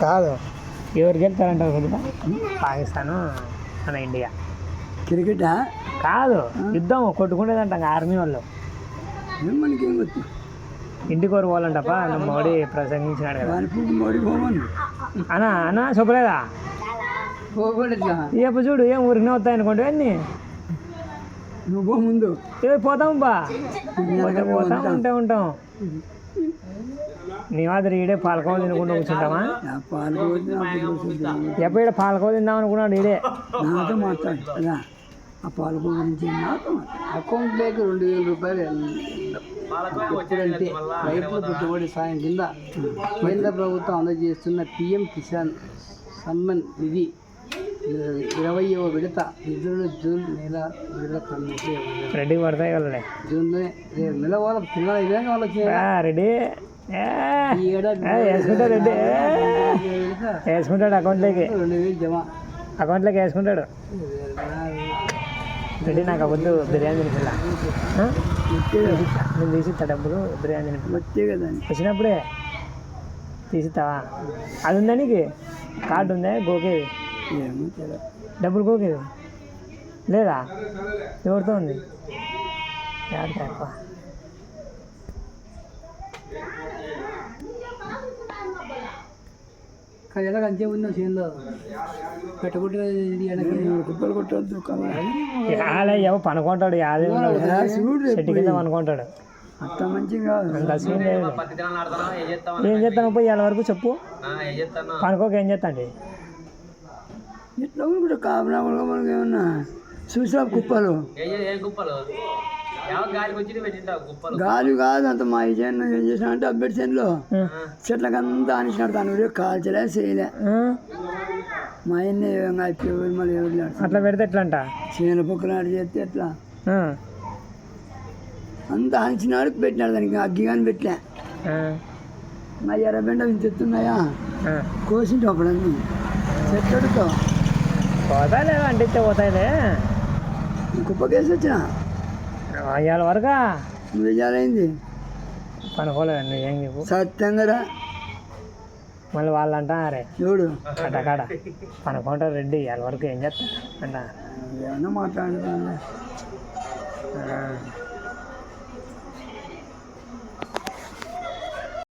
కాదు. ఎవరు గెలుతారంటారు కొద్దిగా పాకిస్తాన్ మన ఇండియా. క్రికెట్ కాదు. యుద్ధం కొట్టుకునేదంట ఆర్మీ వాళ్ళు. మనకి ఇంటి కోరు పోవాలంటప్ప మోడీ ప్రసంగించినాడు కదా. మోడీ అనా అనా చెప్పలేదా? ఏపు చూడు ఏం ఊరికి వస్తాయి అనుకోండి అన్నీ నువ్వు ముందు. ఏ పోతాం బా. పోతాం ఉంటే. ఉంటాం నీ మాదిరి ఈడే పాలకోవ తినుకుంటూ కూర్చుంటామా? నా పాలు పోతే నా పువ్వు వస్తుంది. ఎప్పుడు ఈడ పాలకోవ తిందాం అనుకున్నాడు ఈడే. నాతో మాట్లాడు ఆ పాలు పువ్వు గురించి నాతో అకౌంట్లోకి రెండు వేల రూపాయలు ఎప్పుడంటే రైతుల పెట్టుబడి సాయం కింద కేంద్ర ప్రభుత్వం అందజేస్తున్న పిఎం కిసాన్ సన్మన్ నిధి ఇరవయవ విడత నిధులను జూన్ నెల విడుదల కమిటీ రెడ్డికి పడతాయి కదా రేపు నెల వాళ్ళకి పిల్లలు ఇదే వాళ్ళకి. ఏ, వేసుకుంటాడు రెడ్డి విడత. వేసుకుంటాడు అకౌంట్లోకి. రెండు వేలు జమ. అకౌంట్లోకి వేసుకుంటాడు. రెడ్డి నాకు అవద్దు బిర్యానీ తినిపిల్ల? నేను తీసిస్తా డబ్బులు బిర్యానీ తినిపిల్ల వచ్చే కదా వచ్చినప్పుడే తీసిస్తావా? అది ఉందా నీకు? కార్డు ఉందా? గోకేది డబ్బులు గోకేది లేదా? ఎవరితో ఉంది? అంతే చేనులో కుప్పలు కొట్టద్దు ఎవ పనుకుంటాడు యాదే చెట్టు కింద పనుకుంటాడు. అంత మంచిగా అంత సీన్ లేదు. ఏం చేస్తాను పోయి ఇవాళ వరకు చెప్పు. పనుకోక ఏం చేస్తాండి ఎట్లా కూడా కూడా మనకి ఏమన్నా చూసా కుప్పలు. గాలి కాదు అంత మా చేను ఏం చేసినా అంటే అబ్బెట్ చేనులో ఆ, చెట్లకు అంతా ఆనిచ్చినాడు తను. కాల్చలే చేయలే. మా అయిపోయి మళ్ళీ ఎవరు అట్లా పెడితే ఎట్లా అంట చేను పక్కన చేస్తే ఎట్లా? అంతా ఆనిచ్చినాడు పెట్టినాడు దానికి. అగ్గి కానీ పెట్టలే. మా ఎర్రబెండ ఇంత ఎత్తున్నాయా. కోసింటాం అప్పుడు అన్నీ చెట్లతో పోతా లేదా అంటిస్తే పోతాయిలే. కుప్పకేసి వచ్చిన ఇవాళ వరకా? నువ్వు పనుకోలేదు నువ్వు ఏం చెప్పు. సత్యంగా మళ్ళీ వాళ్ళు అంటారే చూడు అటకాడ పనుకుంటారు రెడ్డి ఇవాళ వరకు ఏం చేస్తారు అంట ఏమన్నా మాట్లాడుతున్నా.